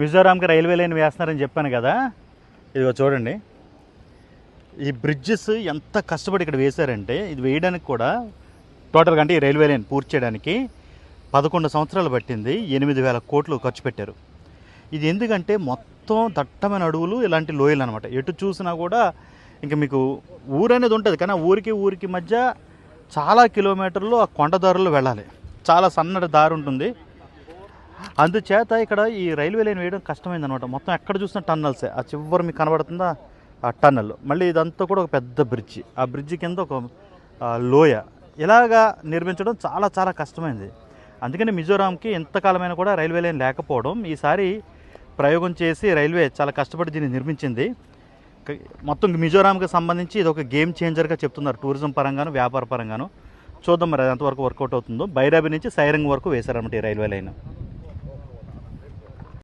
మిజోరాంకి railway line వేస్తున్నారని చెప్పాను కదా. ఇదిగో చూడండి. ఈ బ్రిడ్జెస్ ఎంత కష్టపడి ఇక్కడ వేశారంటే ఇది వేయడానికి కూడా టోటల్గా అంటే ఈ రైల్వే లైన్ పూర్తి చేయడానికి పదకొండు సంవత్సరాలు పట్టింది ఎనిమిది వేల కోట్లు ఖర్చు పెట్టారు. ఇది ఎందుకంటే మొత్తం దట్టమైన అడవులు ఇలాంటి లోయలు అనమాట ఎటు చూసినా కూడా ఇంకా మీకు ఊరు అనేది ఉంటుంది కానీ ఆ ఊరికి ఊరికి మధ్య చాలా కిలోమీటర్లు ఆ కొండదారులు వెళ్ళాలి. చాలా సన్నటి దారి ఉంటుంది. అందుచేత ఇక్కడ ఈ రైల్వే లైన్ వేయడం కష్టమైంది అనమాట మొత్తం ఎక్కడ చూసినా టన్నల్సే. ఆ చివరి మీకు కనబడుతుందా? ఆ టన్నల్. మళ్ళీ ఇదంతా కూడా ఒక పెద్ద బ్రిడ్జి ఆ బ్రిడ్జి కింద ఒక లోయ. ఇలాగా నిర్మించడం చాలా చాలా కష్టమైంది. అందుకని మిజోరాంకి ఎంతకాలమైనా కూడా రైల్వే లైన్ లేకపోవడం ఈసారి ప్రయోగం చేసి రైల్వే చాలా కష్టపడి దీన్ని నిర్మించింది. మొత్తం మిజోరాంకి సంబంధించి ఇది ఒక గేమ్ చేంజర్గా చెప్తున్నారు టూరిజం పరంగాను వ్యాపార పరంగాను. చూద్దాం మరి అది ఎంతవరకు వర్కౌట్ అవుతుందో. బైరాబి నుంచి సైరంగ్ వరకు వేశారన్నమాట ఈ రైల్వే లైన్.